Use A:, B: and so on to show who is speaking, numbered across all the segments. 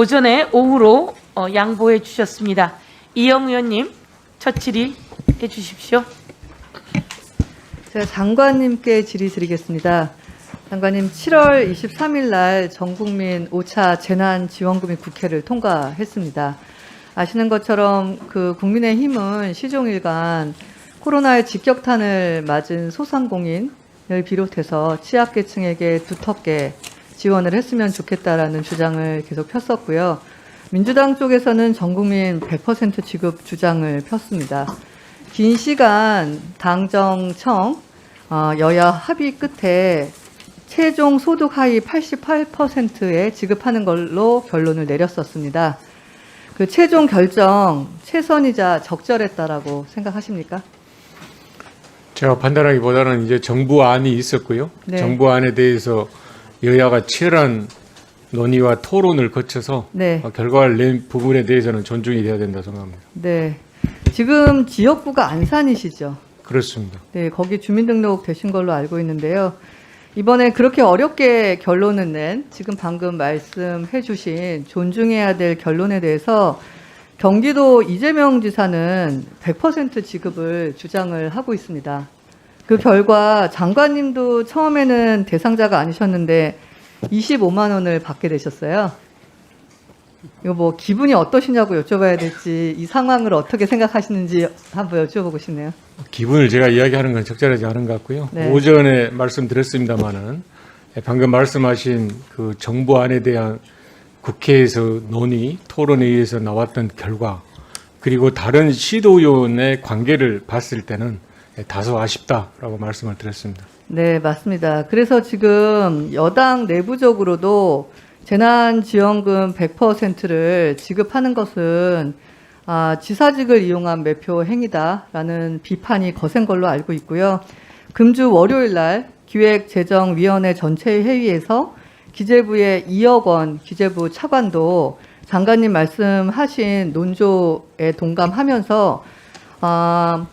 A: 오전에 오후로 어, 양보해 주셨습니다. 이영 의원님 첫 질의 해 주십시오.
B: 제가 장관님께 질의 드리겠습니다. 장관님, 7월 23일 날 전국민 5차 재난지원금이 국회를 통과했습니다. 아시는 것처럼 그 국민의힘은 시종일관 코로나의 직격탄을 맞은 소상공인을 비롯해서 취약계층에게 두텁게 지원을 했으면 좋겠다라는 주장을 계속 폈었고요. 민주당 쪽에서는 전 국민 100% 지급 주장을 폈습니다. 긴 시간 당정청 어, 여야 합의 끝에 최종 소득 하위 88%에 지급하는 걸로 결론을 내렸었습니다. 그 최종 결정 최선이자 적절했다라고 생각하십니까?
C: 제가 판단하기보다는 이제 정부안이 있었고요.
B: 네.
C: 정부안에 대해서 여야가 치열한 논의와 토론을 거쳐서
B: 네.
C: 어, 결과를 낸 부분에 대해서는 존중이 돼야 된다 생각합니다.
B: 네. 지금 지역구가 안산이시죠?
C: 그렇습니다.
B: 네, 거기 주민등록 되신 걸로 알고 있는데요. 이번에 그렇게 어렵게 결론을 낸 지금 방금 말씀해 주신 존중해야 될 결론에 대해서 경기도 이재명 지사는 100% 지급을 주장을 하고 있습니다. 그 결과 장관님도 처음에는 대상자가 아니셨는데 25만 원을 받게 되셨어요. 이거 뭐 기분이 어떠시냐고 여쭤봐야 될지 이 상황을 어떻게 생각하시는지 한번 여쭤보고 싶네요.
C: 기분을 제가 이야기하는 건 적절하지 않은 것 같고요.
B: 네.
C: 오전에 말씀드렸습니다마는 방금 말씀하신 그 정부안에 대한 국회에서 논의, 토론에 의해서 나왔던 결과 그리고 다른 시도위원의 관계를 봤을 때는 다소 아쉽다라고 말씀을 드렸습니다.
B: 네, 맞습니다. 그래서 지금 여당 내부적으로도 재난지원금 100%를 지급하는 것은 아, 지사직을 이용한 매표 행위다라는 비판이 거센 걸로 알고 있고요. 금주 월요일 날 기획재정위원회 전체 회의에서 기재부의 2억 원 기재부 차관도 장관님 말씀하신 논조에 동감하면서 아,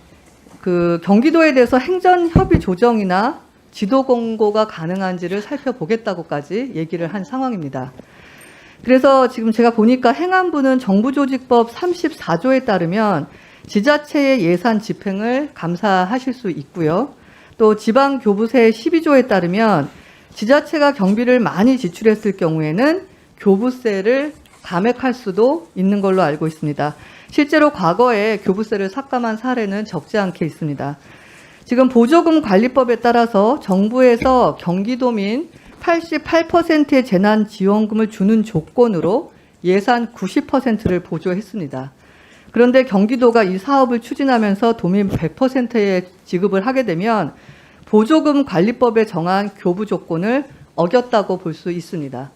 B: 그 경기도에 대해서 행정 협의 조정이나 지도 공고가 가능한지를 살펴보겠다고까지 얘기를 한 상황입니다. 그래서 지금 제가 보니까 행안부는 정부조직법 34조에 따르면 지자체의 예산 집행을 감사하실 수 있고요. 또 지방교부세 12조에 따르면 지자체가 경비를 많이 지출했을 경우에는 교부세를 감액할 수도 있는 걸로 알고 있습니다. 실제로 과거에 교부세를 삭감한 사례는 적지 않게 있습니다. 지금 보조금 관리법에 따라서 정부에서 경기도민 88%의 재난 지원금을 주는 조건으로 예산 90%를 보조했습니다. 그런데 경기도가 이 사업을 추진하면서 도민 100%의 지급을 하게 되면 보조금 관리법에 정한 교부 조건을 어겼다고 볼 수 있습니다.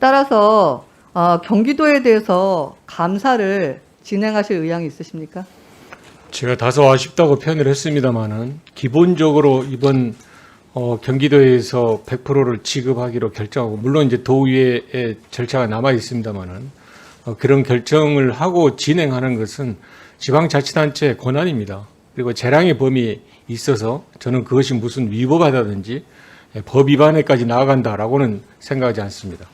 B: 따라서 어, 경기도에 대해서 감사를 진행하실 의향이 있으십니까?
C: 제가 다소 아쉽다고 표현을 했습니다마는 기본적으로 이번 어, 경기도에서 100%를 지급하기로 결정하고 물론 이제 도의회의 절차가 남아 있습니다마는 어, 그런 결정을 하고 진행하는 것은 지방자치단체의 권한입니다. 그리고 재량의 범위에 있어서 저는 그것이 무슨 위법하다든지 예, 법 위반에까지 나아간다라고는 생각하지 않습니다.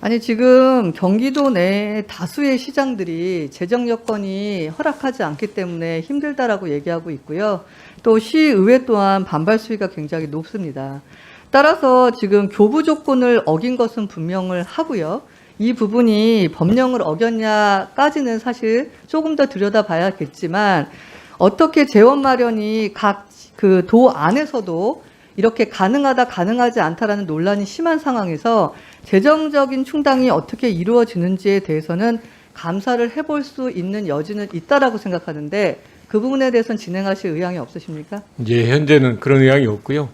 B: 아니 지금 경기도 내 다수의 시장들이 재정 여건이 허락하지 않기 때문에 힘들다라고 얘기하고 있고요. 또 시의회 또한 반발 수위가 굉장히 높습니다. 따라서 지금 교부 조건을 어긴 것은 분명을 하고요. 이 부분이 법령을 어겼냐까지는 사실 조금 더 들여다봐야겠지만 어떻게 재원 마련이 각 그 도 안에서도 이렇게 가능하다 가능하지 않다라는 논란이 심한 상황에서 재정적인 충당이 어떻게 이루어지는지에 대해서는 감사를 해볼 수 있는 여지는 있다라고 생각하는데 그 부분에 대해서는 진행하실 의향이 없으십니까?
C: 이제 현재는 그런 의향이 없고요.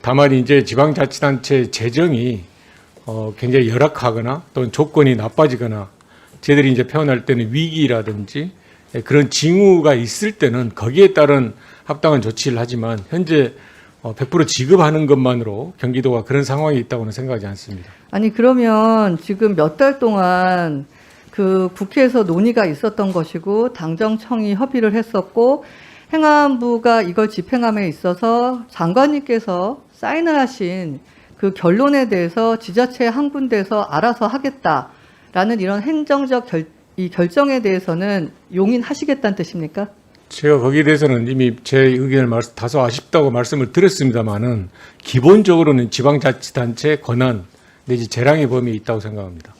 C: 다만 이제 지방자치단체 재정이 어, 굉장히 열악하거나 또는 조건이 나빠지거나 저희들이 이제 표현할 때는 위기라든지 예, 그런 징후가 있을 때는 거기에 따른 합당한 조치를 하지만 현재 어, 100% 지급하는 것만으로 경기도가 그런 상황이 있다고는 생각하지 않습니다.
B: 아니 그러면 지금 몇 달 동안 그 국회에서 논의가 있었던 것이고 당정청이 협의를 했었고 행안부가 이걸 집행함에 있어서 장관님께서 사인을 하신 그 결론에 대해서 지자체 한 군데서 알아서 하겠다 라는 이런 행정적 결, 이 결정에 대해서는 용인하시겠다는 뜻입니까?
C: 제가 거기에 대해서는 이미 제 의견을 말, 다소 아쉽다고 말씀을 드렸습니다만은 기본적으로는 지방자치단체 권한 내지 재량의 범위에 있다고 생각합니다.